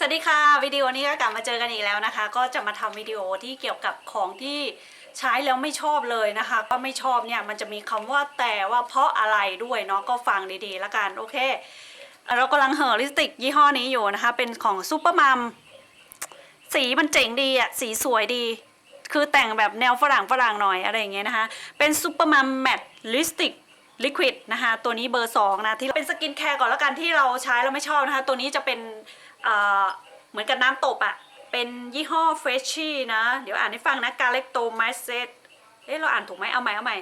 สวัสดีค่ะวิดีโอนี้ก็กลับมาเจอกันอีกแล้วนะคะ ก็จะมาทำวิดีโอที่เกี่ยวกับของที่ใช้แล้วไม่ชอบเลยนะคะ ก็ไม่ชอบเนี่ยมันจะมีคำว่าแต่ว่าเพราะอะไรด้วยเนาะก็ฟังดีๆ แล้วกันโอเค เรากำลังเห่อลิสติกยี่ห้อนี้อยู่นะคะ เป็นของซูเปอร์มัมสีมันเจ๋งดีอะสีสวยดี คือแต่งแบบแนวฝรั่งฝรั่งหน่อยอะไรอย่างเงี้ยนะคะ เป็นซูเปอร์มัมแมตลิสติกลิควิดนะคะตัวนี้เบอร์2นะที่เป็นสกินแคร์ก่อนแล้วกันที่เราใช้แล้วไม่ชอบนะคะ ตัวนี้จะเป็น เหมือนกับน้ำตบอะเป็นยี่ห้อเฟชชี่นะ เดี๋ยวอ่านให้ฟังนะกาเล็กโตไมเซตเอ๊ะเราอ่านถูกไหมเอาใหม่เอาใหม่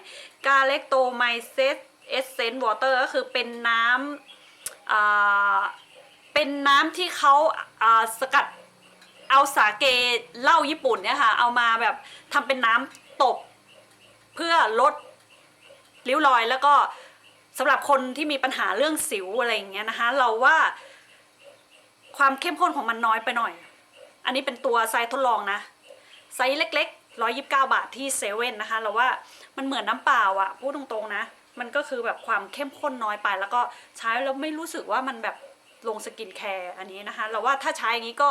กาเล็กโตไมเซตเอสเซนต์วอเตอร์ก็คือเป็นน้ำเป็นน้ำที่เขาาสกัดเอาสาเกเหล้าญี่ปุ่นเนี่ยค่ะ เอามาแบบทำเป็นน้ำตบ เพื่อลดริ้วรอยแล้วก็สำหรับคนที่มีปัญหาเรื่องสิวอะไรอย่างเงี้ยนะคะ เราว่า ความเข้มข้นของมันน้อยไปหน่อย อันนี้เป็นตัวไซส์ทดลองนะไซส์เล็กๆ129 บาทที่เซเว่นนะคะเราว่ามันเหมือนน้ำเปล่าอะพูดตรงๆนะ มันก็คือแบบความเข้มข้นน้อยไป แล้วก็ใช้แล้วไม่รู้สึกว่ามันแบบลงสกินแคร์อันนี้นะคะ เราว่าถ้าใช้อย่างนี้ก็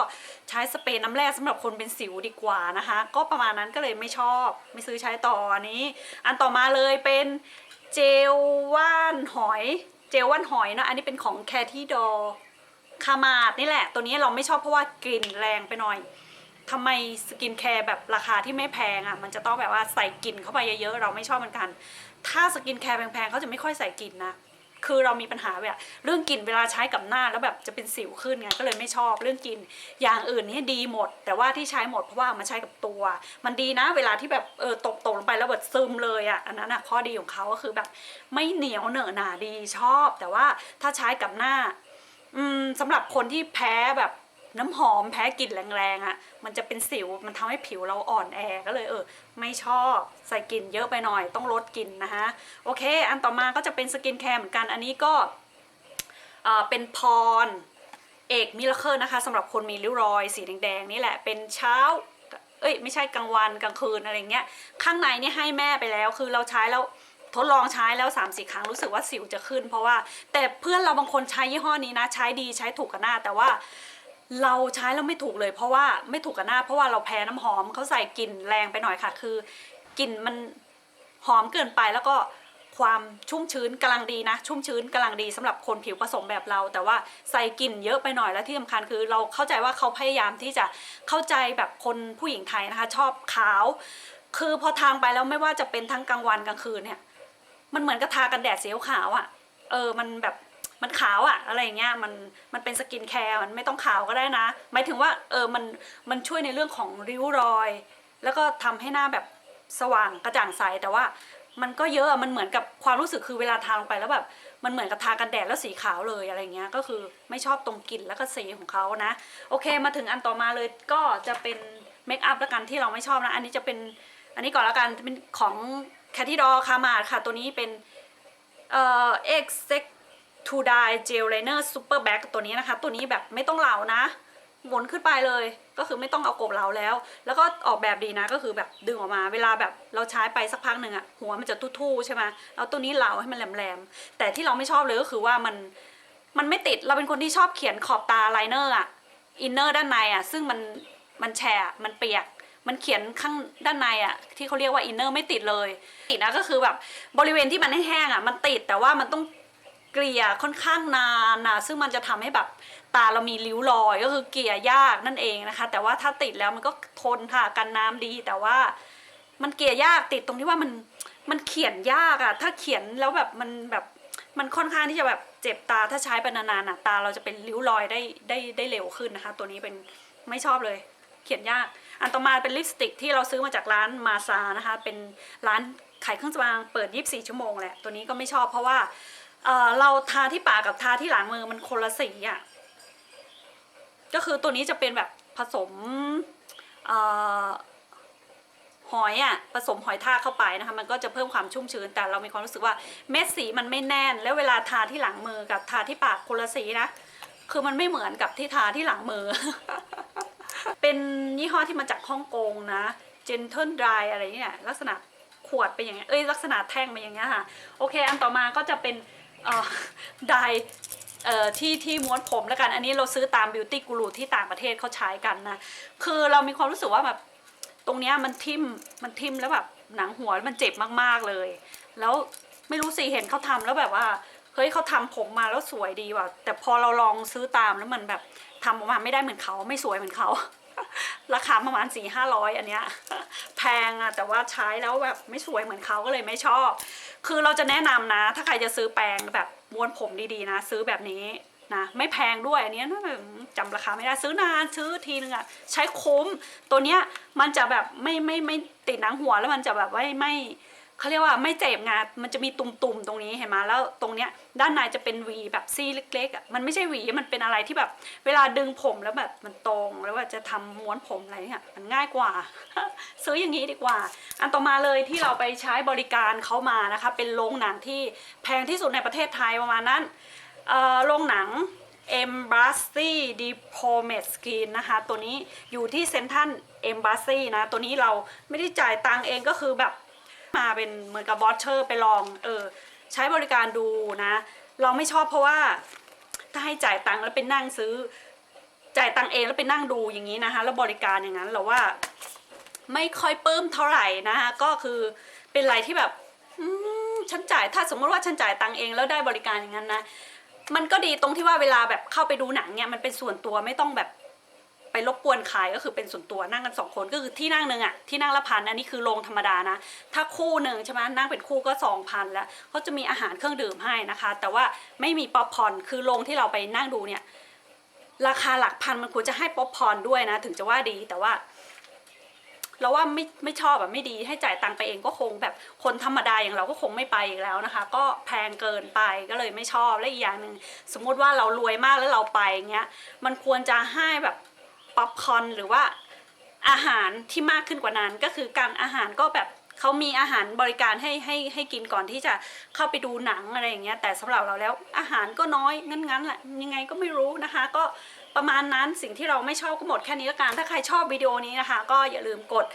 ใช้สเปรย์น้ำแร่สำหรับคนเป็นสิวดีกว่านะคะ ก็ประมาณนั้นก็เลยไม่ชอบ ไม่ซื้อใช้ต่ออันนี้ อันต่อมาเลยเป็นเจลว่านหอย เจลว่านหอยนะอันนี้เป็นของแคที่ดอ คามาดนี่แหละ ตัวนี้เราไม่ชอบเพราะว่ากลิ่นแรงไปหน่อยทำไมสกินแคร์แบบราคาที่ไม่แพงอะ่ะ มันจะต้องแบบว่าใส่กลิ่นเข้าไปเยอะๆ เราไม่ชอบเหมือนกัน ถ้าสกินแคร์แพงๆเขาจะไม่ค่อยใส่กลิ่นนะ คือเรามีปัญหาแบบเรื่องกลิ่นเวลาใช้กับหน้าแล้วแบบจะเป็นสิวขึ้นไงก็เลยไม่ชอบเรื่องกลิ่นอย่างอื่นนี่ดีหมด แต่ว่าที่ใช้หมดเพราะว่าเอามาใช้กับตัว มันดีนะ เวลาที่แบบเออตกตกลงไปแล้วแบบซึมเลยอะ่ะอันนั้นอะข้อดีของเขาก็คือแบบไม่เหนียวเหนอะหนาดีชอบ แต่ว่าถ้าใช้กับหน้า อืมสำหรับคนที่แพ้แบบน้ำหอมแพ้กลิ่นแรงๆอะ่ะ มันจะเป็นสิวมันทำให้ผิวเราอ่อนแอก็เลยเออ ไม่ชอบใส่กลิ่นเยอะไปหน่อย ต้องลดกลิ่นนะคะโอเค อันต่อมาก็จะเป็นสกินแคร์เหมือนกันอันนี้ก็เออเป็นพรเอกมิลเคอร์นะคะสำหรับคนมีริ้วรอยสีแดงๆนี่แหละเป็นเช้าเอ้ยไม่ใช่กลางวันกลางคืนอะไรเงี้ยข้างในนี่ให้แม่ไปแล้วคือเราใช้แล้ว ทดลองใช้แล้ว3ามสี่ครั้งรู้สึกว่าสิวจะขึ้น เพราะว่าแต่เพื่อนเราบางคนใช้ยี่ห้อนี้นะ ใช้ดีใช้ถูกกับหน้า แต่ว่าเราใช้แล้วไม่ถูกเลย เพราะว่าไม่ถูกกับหน้า เพราะว่าเราแพ้น้ำหอมเขาใส่กลิ่นแรงไปหน่อยค่ะ คือกลิ่นมันหอมเกินไปแล้วก็ความชุ่มชื้นกำลังดีนะ ชุ่มชื้นกำลังดีสำหรับคนผิวผสมแบบเรา แต่ว่าใส่กลิ่นเยอะไปหน่อยและที่สำคัญคือ เราเข้าใจว่าเขาพยายามที่จะเข้าใจแบบคนผู้หญิงไทยนะคะ ชอบขาว คือพอทางไปแล้วไม่ว่าจะเป็นทั้งกลางวันกลางคืนเนี่ย มันเหมือนกับทากันแดดสีขาวๆอะ เออ มันแบบมันขาวอะ อะไรอย่างเงี้ย มัน มันเป็นสกินแคร์ มันไม่ต้องขาวก็ได้นะ หมายถึงว่า เออ มัน มันช่วยในเรื่องของริ้วรอย แล้วก็ทำให้หน้าแบบสว่างกระจ่างใส แต่ว่ามันก็เยอะอะ มันเหมือนกับความรู้สึกคือเวลาทาลงไปแล้วแบบ มันเหมือนกับทากันแดดแล้วสีขาวเลยอะไรเงี้ย ก็คือไม่ชอบตรงกลิ่นแล้วก็สีของเขานะ โอเค มาถึงอันต่อมาเลย ก็จะเป็นเมคอัพแล้วกันที่เราไม่ชอบนะ อันนี้จะเป็น อันนี้ก่อนแล้วกัน เป็นของ แคท t ดอคามาค่ะ ตัวนี้เป็นเอ่อ Exec to Dye Gel Liner Super Bag ตัวนี้นะคะ ตัวนี้แบบไม่ต้องเหลานะหมุนขึ้นไปเลยก็คือไม่ต้องเอากบเหลาแล้ว แล้วก็ออกแบบดีนะก็คือแบบดึงออกมา เวลาแบบเราใช้ไปสักพักหนึ่งอะหัวมันจะทู่ๆใช่ไหมแล้วตัวนี้เหลาให้มันแหลมๆแต่ที่เราไม่ชอบเลยก็คือว่ามันมันไม่ติดเราเป็นคนที่ชอบเขียนขอบตาไลเนอร์อะอินเนอร์ด้านในอะซึ่งมันมันแฉะมันเปียก มันเขียนข้างด้านในอะที่เขาเรียกว่าอินเนอร์ไม่ติดเลย ติดนะก็คือแบบบริเวณที่มันแห้งๆอะมันติดแต่ว่ามันต้องเกลี่ยค่อนข้างนานนะซึ่งมันจะทำให้แบบตาเรามีริ้วรอยก็คือเกลี่ยยากนั่นเองนะคะ แต่ว่าถ้าติดแล้วมันก็ทนค่ะกันน้ำดี แต่ว่ามันเกลี่ยยากติดตรงที่ว่ามันมันเขียนยากอะถ้าเขียนแล้วแบบมันแบบมันค่อนข้างที่จะแบบเจ็บตาถ้าใช้ไปนานๆอะตาเราจะเป็นริ้วรอยได้ได้ได้เร็วขึ้นนะคะ ตัวนี้เป็นไม่ชอบเลย เขียนยาก อันต่อมาเป็นลิปสติกที่เราซื้อมาจากร้านมาซานะคะ เป็นร้านขายเครื่องสำอางเปิด 24 ชั่วโมงแหละ ตัวนี้ก็ไม่ชอบเพราะว่าเเราทาที่ปากกับทาที่หลังมือมันคนละสีอะ ก็คือตัวนี้จะเป็นแบบผสมออหอยอะผสมหอยทากเข้าไปนะคะมันก็จะเพิ่มความชุ่มชื้นแต่เรามีความรู้สึกว่าเม็ดสีมันไม่แน่น แล้วเวลาทาที่หลังมือกับทาที่ปากคนละสีนะคือมันไม่เหมือนกับที่ทาที่หลังมือ เป็นยี่ห้อที่มาจากฮ่องกงนะ Gentle Dry อะไรเนี่ยลักษณะขวดเป็นอย่างเงี้ยเอ้ยลักษณะแท่งเป็นอย่างเงี้ยค่ะ โอเค อันต่อมาก็จะเป็นไดเอ่อที่ที่ม้วนผมแล้วกัน อันนี้เราซื้อตามบิวตี้กูรูที่ต่างประเทศเขาใช้กันนะ คือเรามีความรู้สึกว่าแบบตรงเนี้ยมันทิ่มมันทิ่มแล้วแบบหนังหัวมันเจ็บมากๆเลย แล้วไม่รู้สิเห็นเขาทำแล้วแบบว่าเฮ้ยเขาทำผมมาแล้วสวยดีว่ะแต่พอเราลองซื้อตามแล้วมันแบบทำออกมาไม่ได้เหมือนเขาไม่สวยเหมือนเขา ราคาประมาณสี่ห้าร้อยอันเนี้ยแพงอะแต่ว่าใช้แล้วแบบไม่สวยเหมือนเขาก็เลยไม่ชอบ คือเราจะแนะนำนะ ถ้าใครจะซื้อแปรงแบบม้วนผมดีๆนะ ซื้อแบบนี้นะไม่แพงด้วยอันเนี้ยน่าจำราคาไม่ได้ซื้อนานซื้อทีนึงอะใช้คุ้มตัวเนี้ยมันจะแบบไม่ไม่ไม่ติดหนังหัวแล้วมันจะแบบไม่ไม่ เขาเรียกว่าไม่เจ็บไงมันจะมีตุ่มๆตรงนี้เห็นไหมแล้วตรงเนี้ยด้านในจะเป็นหวีแบบซี่เล็กๆอะมันไม่ใช่หวีมันเป็นอะไรที่แบบ เวลาดึงผมแล้วแบบมันตรงแล้วว่าจะทำม้วนผมอะไรเนี่ยมันง่ายกว่า ซื้ออย่างนี้ดีกว่า อันต่อมาเลยที่เราไปใช้บริการเขามานะคะ เป็นโรงหนังที่แพงที่สุดในประเทศไทยประมาณนั้นโรงหนัง Embassy Diplomat Screen นะคะ ตัวนี้อยู่ที่เซนทัน Embassy นะ ตัวนี้เราไม่ได้จ่ายตังเองก็คือแบบ มาเป็นเหมือนกับบอสเชอร์ไปลองเออใช้บริการดูนะ เราไม่ชอบเพราะว่าถ้าให้จ่ายตังค์แล้วไปนั่งซื้อ จ่ายตังค์เองแล้วไปนั่งดูอย่างนี้นะคะ แล้วบริการอย่างนั้นเราว่า ไม่ค่อยปลื้มเท่าไหร่นะคะก็คือเป็นอะไรที่แบบฉันจ่ายถ้าสมมติว่าฉันจ่ายตังค์เองแล้วได้บริการอย่างนั้นนะมันก็ดีตรงที่ว่าเวลาแบบเข้าไปดูหนังเนี่ยมันเป็นส่วนตัวไม่ต้องแบบ ไปรบกวนใครก็คือเป็นส่วนตัวนั่งกันสองคนก็คือที่นั่งหนึ่งอะที่นั่งละพันอันนี้คือโรงธรรมดานะ ถ้าคู่หนึ่งใช่ไหมนั่งเป็นคู่ก็สองพันแล้วเขาจะมีอาหารเครื่องดื่มให้นะคะ แต่ว่าไม่มีป๊อปคอร์นคือโรงที่เราไปนั่งดูเนี่ยราคาหลักพันมันควรจะให้ป๊อปคอร์นด้วยนะ ถึงจะว่าดีแต่ว่าเราว่าไม่ไม่ชอบแบบไม่ดีให้จ่ายตังค์ไปเองก็คงแบบคนธรรมดาอย่างเราก็คงไม่ไปอีกแล้วนะคะ ก็แพงเกินไปก็เลยไม่ชอบและอีกอย่างหนึ่งสมมุติว่าเรารวยมากแล้วเราไปอย่างเงี้ยมันควรจะให้แบบ ป๊อปคอนหรือว่าอาหารที่มากขึ้นกว่านั้น ก็คือการอาหารก็แบบเขามีอาหารบริการให้ให้ให้กินก่อนที่จะเข้าไปดูหนังอะไรอย่างเงี้ยแต่สำหรับเราแล้วอาหารก็น้อยงั้นๆแหละยังไงก็ไม่รู้นะคะ ก็ประมาณนั้นสิ่งที่เราไม่ชอบก็หมดแค่นี้ละกันถ้าใครชอบวิดีโอนี้นะคะ ก็อย่าลืมกด